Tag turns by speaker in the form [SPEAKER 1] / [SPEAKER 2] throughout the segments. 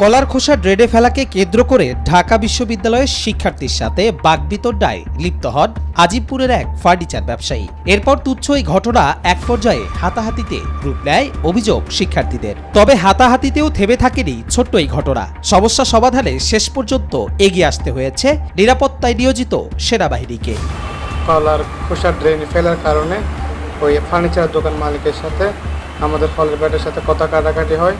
[SPEAKER 1] কলার খোসা ড্রেডে ফেলাকে কেন্দ্র করে ঢাকা বিশ্ববিদ্যালয়ের শিক্ষার্থীর সাথে বাগবিতণ্ডায় লিপ্ত হন আজিমপুরের এক ফার্নিচার ব্যবসায়ী। এরপর তুচ্ছ এই ঘটনা এক পর্যায়ে হাতাহাতিতে রূপ নেয় অভিযোগ শিক্ষার্থীদের। তবে হাতাহাতিতেও থেমে থাকেনি ছোট্ট এই ঘটনা। সমস্যা সমাধানে শেষ পর্যন্ত এগিয়ে আসতে হয়েছে নিরাপত্তায় নিয়োজিত সেনাবাহিনীকে।
[SPEAKER 2] কলার খোসা ড্রেন ফেলার কারণে ওই ফার্নিচার দোকান মালিকের সাথে, আমাদের ফলের ব্যাটের সাথে কথা কাটাকাটি হয়।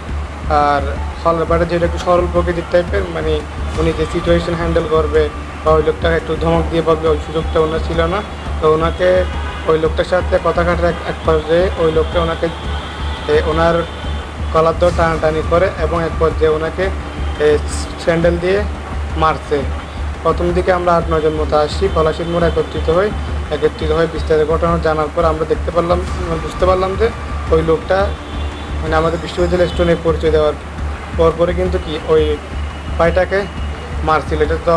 [SPEAKER 2] আর ফলের ব্যাটে যেটা একটু সরল প্রকৃতির টাইপের মানে উনি যে সিচুয়েশন হ্যান্ডেল করবে বা ওই লোকটাকে একটু ধমক দিয়ে বলবে, ওই সুযোগটা ওনার ছিল না। তো ওনাকে ওই লোকটার সাথে কথা কাটার এক পর্যায়ে ওই লোকটা ওনাকে ওনার কলার দর টানাটানি করে এবং এক পর্যায়ে ওনাকে স্যান্ডেল দিয়ে মারছে। প্রথম দিকে আমরা আট নজন মতো আসি। পলাশির মোড় একত্রিত হই। একত্রিত হয়ে বিস্তারিত ঘটনা জানার পর আমরা দেখতে পারলাম, বুঝতে পারলাম যে ওই লোকটা মানে আমাদের বিশ্ববিদ্যালয় স্টোনে পরিচয় দেওয়ার পর পরে কিন্তু কি ওই পায়টাকে মারছিল। এটা তো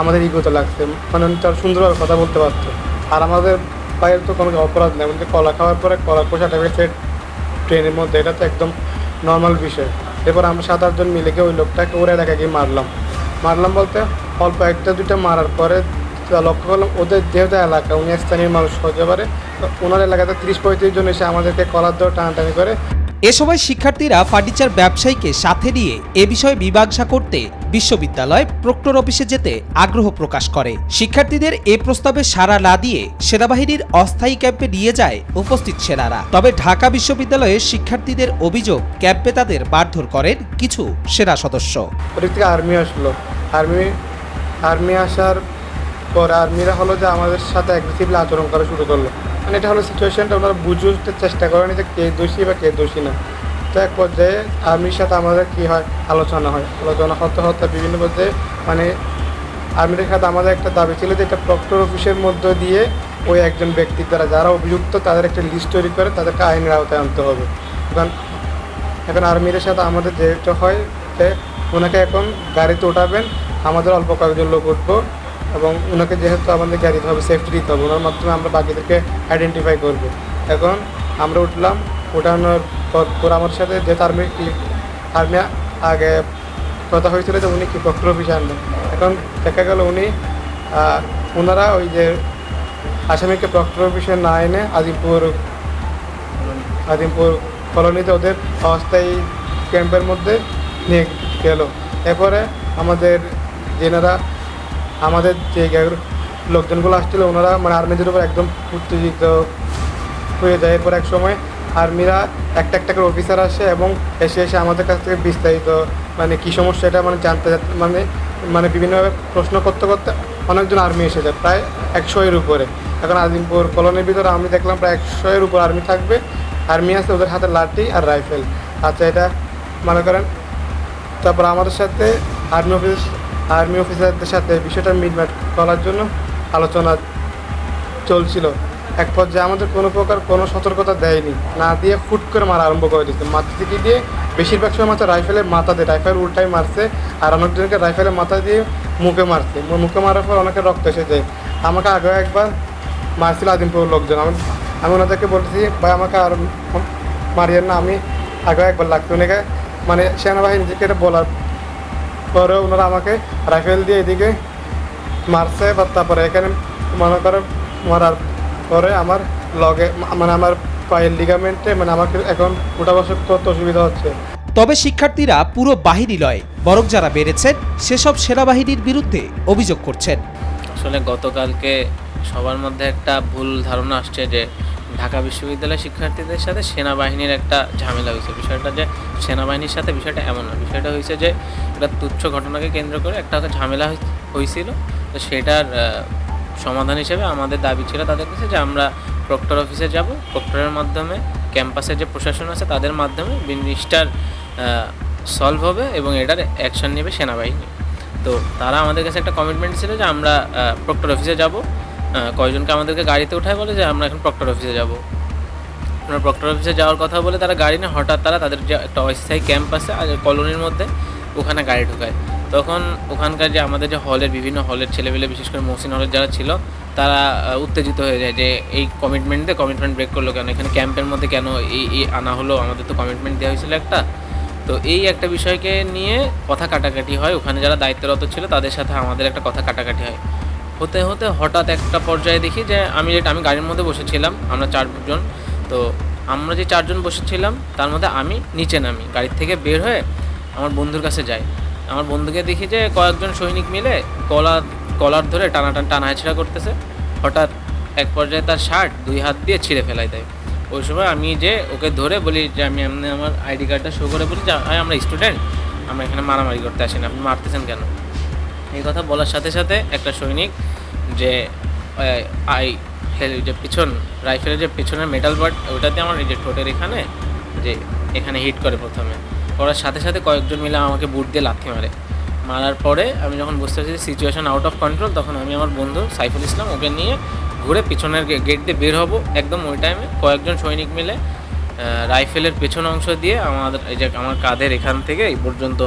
[SPEAKER 2] আমাদের ইগোতে লাগছে। মানে তার সুন্দরভাবে কথা বলতে পারতো। আর আমাদের পায়ের তো কোনো অপরাধ নেই। আমাদের কলা খাওয়ার পরে কলা কোষা টাইপের ট্রেনের মধ্যে। এটা তো একদম নর্মাল বিষয়। এরপর আমরা সাত আটজন মিলে গিয়ে ওই লোকটাকে ওরা এলাকায় গিয়ে মারলাম। মারলাম বলতে অল্প একটা, দুইটা মারার পরে লক্ষ্য করলাম, ওদের যেহেতু এলাকা, উনি স্থানীয় মানুষ হতে পারে ওনার এলাকাতে তিরিশ পঁয়ত্রিশ জন এসে আমাদেরকে কলার দর টানাটানি করে
[SPEAKER 1] এ সময় শিক্ষার্থীরা ফার্নিচার ব্যবসায়ীকে সাথে নিয়ে এ বিষয়ে মীমাংসা করতে বিশ্ববিদ্যালয় প্রক্টর অফিসে যেতে আগ্রহ প্রকাশ করে। শিক্ষার্থীদের এ প্রস্তাবে সাড়া না দিয়ে সেনাবাহিনীর অস্থায়ী ক্যাম্পে নিয়ে যায় উপস্থিত সেনারা। তবে ঢাকা বিশ্ববিদ্যালয়ের শিক্ষার্থীদের অভিযোগ, ক্যাম্পে তাদের মারধর করেন কিছু সেনা সদস্য।
[SPEAKER 2] আর্মি আসলো। আর্মি আর্মি আসার পর আর্মিরা হলো যে আমাদের সাথে আচরণ করা শুরু করল। মানে এটা হলো সিচুয়েশনটা ওনারা বুঝতে চেষ্টা করেন যে কে দোষী বা কে দোষী না। তো এক পর্যায়ে আর্মির সাথে আমাদের কী হয়? আলোচনা হয়। আলোচনা হতে হতে বিভিন্ন পর্যায়ে মানে আর্মির সাথে আমাদের একটা দাবি ছিল যে এটা প্রক্টর অফিসের মধ্য দিয়ে ওই একজন ব্যক্তির দ্বারা যারা অভিযুক্ত তাদের একটা লিস্ট তৈরি করে তাদেরকে আইনের আওতায় আনতে হবে। কারণ এখন আর্মির সাথে আমাদের যেটা হয় যে ওনাকে এখন গাড়িতে ওঠাবেন আমাদের অল্প কয়েকজন লোক উঠবো। এবং ওনাকে যেহেতু আমাদের গাড়িতে হবে সেফটি দিতে হবে, ওনার মাধ্যমে আমরা বাকিদেরকে আইডেন্টিফাই করব। এখন আমরা উঠলাম উঠানোর পর পর আমার সাথে যেহেতু আর্মি আর্মি আগে কথা হয়েছিল যে উনি কি ডক্টর অফিসে আনবেন এখন দেখা গেল উনি ওনারা ওই যে আসামিকে ডক্টর অফিসে না এনে আজিমপুর আদিমপুর কলোনিতে ওদের অস্থায়ী ক্যাম্পের মধ্যে নিয়ে গেল। এরপরে আমাদের যেনারা আমাদের যে লোকজনগুলো আসছিল, ওনারা মানে আর্মিদের উপর একদম উত্তেজিত হয়ে যায় এরপর এক সময়। আর্মিরা একটা একটা করে অফিসার আসে এবং এসে এসে আমাদের কাছ থেকে বিস্তারিত মানে কী সমস্যা এটা মানে জানতে জানতে- মানে মানে বিভিন্নভাবে প্রশ্ন করতে করতে অনেকজন আর্মি এসে যায়, প্রায় একশো এর উপরে। এখন আজিমপুর কলোনির ভিতরে আমি দেখলাম প্রায় একশো এর উপর আর্মি থাকবে। আর্মি আছে, ওদের হাতে লাঠি আর রাইফেল। আচ্ছা এটা মনে করেন। তারপর আমাদের সাথে আর্মি অফিস আর্মি অফিসারদের সাথে বিষয়টা মিটমাট করার জন্য আলোচনা চলছিল। এক পর্যায়ে আমাদের কোনো প্রকার কোনো সতর্কতা দেয়নি। না দিয়ে ফুট করে মারা আরম্ভ করে দিচ্ছে মাথা থেকে দিয়ে বেশিরভাগ সময় মাত্র রাইফেলের মাথা দিয়ে, রাইফেল উল্টাই মারছে আর অনেকজনকে রাইফেলের মাথা দিয়ে মুখে মারছে। মুখে মারার পর অনেকের রক্ত এসে যায়। আমাকে আগে একবার মারছিল আদিমপুর লোকজন। আমি আমি ওনাদেরকে বলতেছি, ভাই, আমাকে আর মারিয়েন না। আমি আগে একবার লাগতো ওনাকে। মানে সেনাবাহিনী থেকে এটা বলার পরে ওনারা আমাকে রাইফেল দিয়ে এদিকে মারছে বা তারপরে এখানে মনে করে মারার পরে আমার লগে মানে আমার পায়ের লিগামেন্টে মানে আমাকে এখন উঠা বসা করতে অসুবিধা হচ্ছে।
[SPEAKER 1] তবে শিক্ষার্থীরা পুরো বাহিনী লয় বরং যারা বেড়েছেন সেসব সেনাবাহিনীর বিরুদ্ধে অভিযোগ করছেন।
[SPEAKER 3] আসলে গতকালকে সবার মধ্যে একটা ভুল ধারণা আসছে যে ঢাকা বিশ্ববিদ্যালয়ের শিক্ষার্থীদের সাথে সেনাবাহিনীর একটা ঝামেলা হয়েছে। বিষয়টা যে সেনাবাহিনীর সাথে বিষয়টা এমন না। বিষয়টা হয়েছে যে একটা তুচ্ছ ঘটনাকে কেন্দ্র করে একটা ঝামেলা হয়েছিল। তো সেটার সমাধান হিসেবে আমাদের দাবি ছিল তাদের কাছে যে আমরা প্রক্টর অফিসে যাব। প্রক্টরের মাধ্যমে ক্যাম্পাসের যে প্রশাসন আছে তাদের মাধ্যমে জিনিসটার সলভ হবে এবং এটার অ্যাকশন নেবে সেনাবাহিনী। তো তারা আমাদের কাছে একটা কমিটমেন্ট ছিল যে আমরা প্রক্টর অফিসে যাব। কয়জনকে আমাদেরকে গাড়িতে উঠায় বলে যে আমরা এখন প্রক্টর অফিসে যাব। আমরা প্রক্টর অফিসে যাওয়ার কথা বলে তারা গাড়ি নিয়ে, হঠাৎ তারা তাদের যে একটা অস্থায়ী ক্যাম্প আছে আর কলোনির মধ্যে ওখানে গাড়ি ঢুকায়। তখন ওখানকার যে আমাদের যে হলের, বিভিন্ন হলের ছেলেমেলে বিশেষ করে মহসিন হলের যারা ছিল, তারা উত্তেজিত হয়ে যায় যে এই কমিটমেন্ট দিয়ে কমিটমেন্ট ব্রেক করল কেন? এখানে ক্যাম্পের মধ্যে কেন এই আনা হলো? আমাদের তো কমিটমেন্ট দেওয়া হয়েছিল একটা। তো এই একটা বিষয়কে নিয়ে কথা কাটাকাটি হয়। ওখানে যারা দায়িত্বরত ছিল, তাদের সাথে আমাদের একটা কথা কাটাকাটি হয়। হতে হতে হঠাৎ একটা পর্যায়ে দেখি যে আমি যেটা আমি গাড়ির মধ্যে বসেছিলাম আমরা চারজন। তো আমরা যে চারজন বসেছিলাম তার মধ্যে আমি নিচে নামি গাড়ির থেকে বের হয়ে আমার বন্ধুর কাছে যাই। আমার বন্ধুকে দেখি যে কয়েকজন সৈনিক মিলে কলার কলার ধরে টানা টান টানা ছেঁড়া করতেছে। হঠাৎ এক পর্যায়ে তার শার্ট দুই হাত দিয়ে ছিঁড়ে ফেলাই দেয়। ওই সময় আমি যে ওকে ধরে বলি যে আমি এমনি আমার আইডি কার্ডটা শো করে বলি যে "আয়, আমরা স্টুডেন্ট আমরা এখানে মারামারি করতে আসি না আপনি মারতেছেন কেন? এই কথা বলার সাথে সাথে একটা সৈনিক যে আই, হেল, যে পিছন, রাইফেলের যে পিছনের মেটাল পার্ট ওটাতে আমার এই যে ঠোঁটের এখানে, যে এখানে হিট করে প্রথমে। করার সাথে সাথে কয়েকজন মিলে আমাকে বুট দিয়ে লাথি মারে। মারার পরে আমি যখন বুঝতে পারছি যে সিচুয়েশন আউট অফ কন্ট্রোল তখন আমি আমার বন্ধু সাইফুল ইসলাম ওকে নিয়ে ঘুরে পিছনের গেট দিয়ে বের হব। একদম ওই টাইমে কয়েকজন সৈনিক মিলে রাইফেলের পেছন অংশ দিয়ে আমাদের, এই যে আমার কাঁধের এখান থেকে এই পর্যন্ত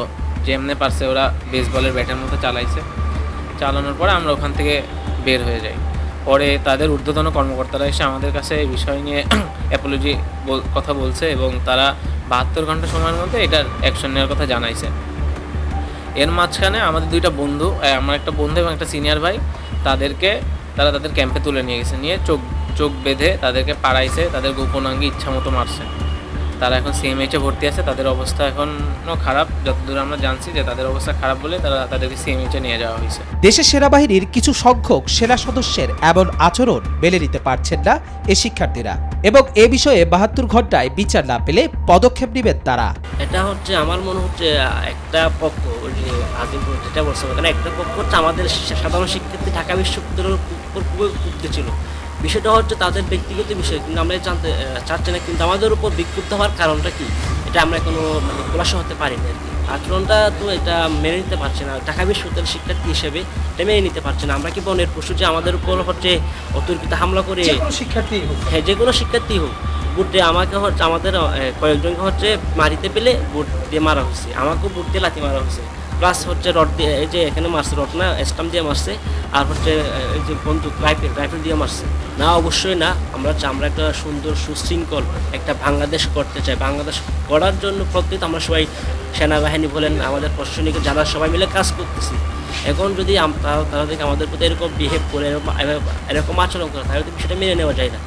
[SPEAKER 3] যেমনে পারছে ওরা বেসবলের ব্যাটের মতো চালাইছে। চালানোর পরে আমরা ওখান থেকে বের হয়ে যাই। পরে তাদের ঊর্ধ্বতন কর্মকর্তারা এসে আমাদের কাছে এই বিষয় নিয়ে অ্যাপোলজি কথা বলছে এবং তারা বাহাত্তর ঘণ্টা সময়ের মধ্যে এটার অ্যাকশন নেওয়ার কথা জানাইছে। এর মাঝখানে আমাদের দুইটা বন্ধু আমার একটা বন্ধু এবং একটা সিনিয়র ভাই, তাদেরকে, তারা তাদের ক্যাম্পে তুলে নিয়ে গেছে। নিয়ে চোখ চোখ বেঁধে তাদেরকে পাড়াইছে, তাদের গোপনাঙ্গে ইচ্ছা মতো মারছে। তারা এখন সিএমএইচে ভর্তি আছে তাদের অবস্থা এখনও খারাপ। যতদূর আমরা জানছি যে তাদের অবস্থা খারাপ বলে তারা তাদেরকে সিএমএইচে নিয়ে যাওয়া হয়েছে।
[SPEAKER 1] দেশের সেনাবাহিনীর কিছু সংখ্যক সেনা সদস্যের এমন আচরণ মেনে নিতে পারছেন না এ শিক্ষার্থীরা এবং এ বিষয়ে বাহাত্তর ঘন্টায় বিচার না পেলে পদক্ষেপ নেবেন তারা।
[SPEAKER 4] এটা হচ্ছে আমার মনে হচ্ছে আহ, একটা পক্ষ ওই যে আজিমপুর যেটা বলছে ওখানে একটা পক্ষ হচ্ছে আমাদের সাধারণ শিক্ষার্থী ঢাকা বিশ্ববিদ্যালয়ের উপর খুবই ক্ষুব্ধ ছিল। বিষয়টা হচ্ছে তাদের ব্যক্তিগত বিষয় কিন্তু আমরা জানতে চাচ্ছি না কিন্তু আমাদের উপর বিক্ষুব্ধ হওয়ার কারণটা কি? এটা আমরা এখনও মানে খোলাসা হতে পারি না আচরণটা তো এটা মেনে নিতে পারছে না। ঢাকা বিশ্ববিদ্যালয়ের শিক্ষার্থী হিসেবে এটা মেনে নিতে পারছে না। আমরা কি বনের পশু যে আমাদের উপর হচ্ছে অতর্কিত হামলা করে
[SPEAKER 1] শিক্ষার্থী
[SPEAKER 4] হ্যাঁ যে কোনো শিক্ষার্থী হোক বুট দিয়ে আমাকে হচ্ছে, আমাদের কয়েকজনকে হচ্ছে মারিতে পেলে বুট দিয়ে মারা হয়েছে। আমাকেও বুট দিয়ে লাথি মারা হয়েছে। প্লাস হচ্ছে রড দিয়ে, এই যে এখানে মারছে, রড না স্টাম্প দিয়ে মারছে, আর হচ্ছে এই যে বন্দুক রাইফেল রাইফেল দিয়ে মারছে। না, অবশ্যই না, আমরা আমরা একটা সুন্দর সুশৃঙ্খল, একটা বাংলাদেশ করতে চাই। বাংলাদেশ করার জন্য প্রত্যেক আমরা সবাই সেনাবাহিনী বলেন, আমাদের প্রশাসনিক যারা সবাই মিলে কাজ করতেছি। এখন যদি তারা তারা আমাদের প্রতি এরকম বিহেভ করে, এরকম এরকম আচরণ করে, তাহলে বিষয়টা মেনে নেওয়া যায় না।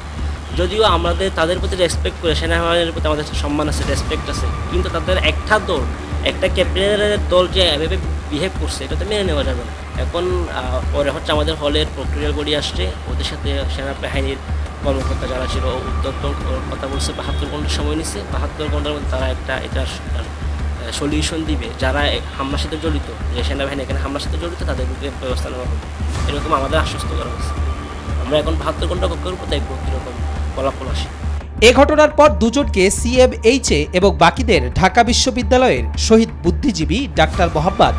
[SPEAKER 4] যদিও আমাদের, তাদের প্রতি রেসপেক্ট করে, সেনাবাহিনীর প্রতি আমাদের সম্মান আছে রেসপেক্ট আছে, কিন্তু তাদের একটা দল, একটা ক্যাপ্টেনের দল যে এভাবে বিহেভ করছে, এটা তো মেনে নেওয়া যাবে না। এখন পরে হচ্ছে আমাদের হলের প্রক্রিয়া গড়ি আসছে, ওদের সাথে সেনাবাহিনীর কর্মকর্তা যারা ছিল উদ্যোক্তন কথা বলছে, বাহাত্তর ঘণ্টার সময় নিচ্ছে বাহাত্তর ঘণ্টার মধ্যে তারা একটা এটার সলিউশন দিবে, যারা হামলার সাথে জড়িত, যে সেনাবাহিনী এখানে হামলার সাথে জড়িত, তাদের বিরুদ্ধে ব্যবস্থা নেওয়া হবে। এরকম আমাদের আশ্বস্ত করা হয়েছে। আমরা এখন বাহাত্তর ঘণ্টা কক্ষের উপর দেখব কীরকম ফলাফল আসে।
[SPEAKER 1] এ ঘটনার পর দুজনকে সিএমএইচে এবং বাকিদের ঢাকা বিশ্ববিদ্যালয়ের শহীদ বুদ্ধিজীবী ডাক্তার মোহাম্মদ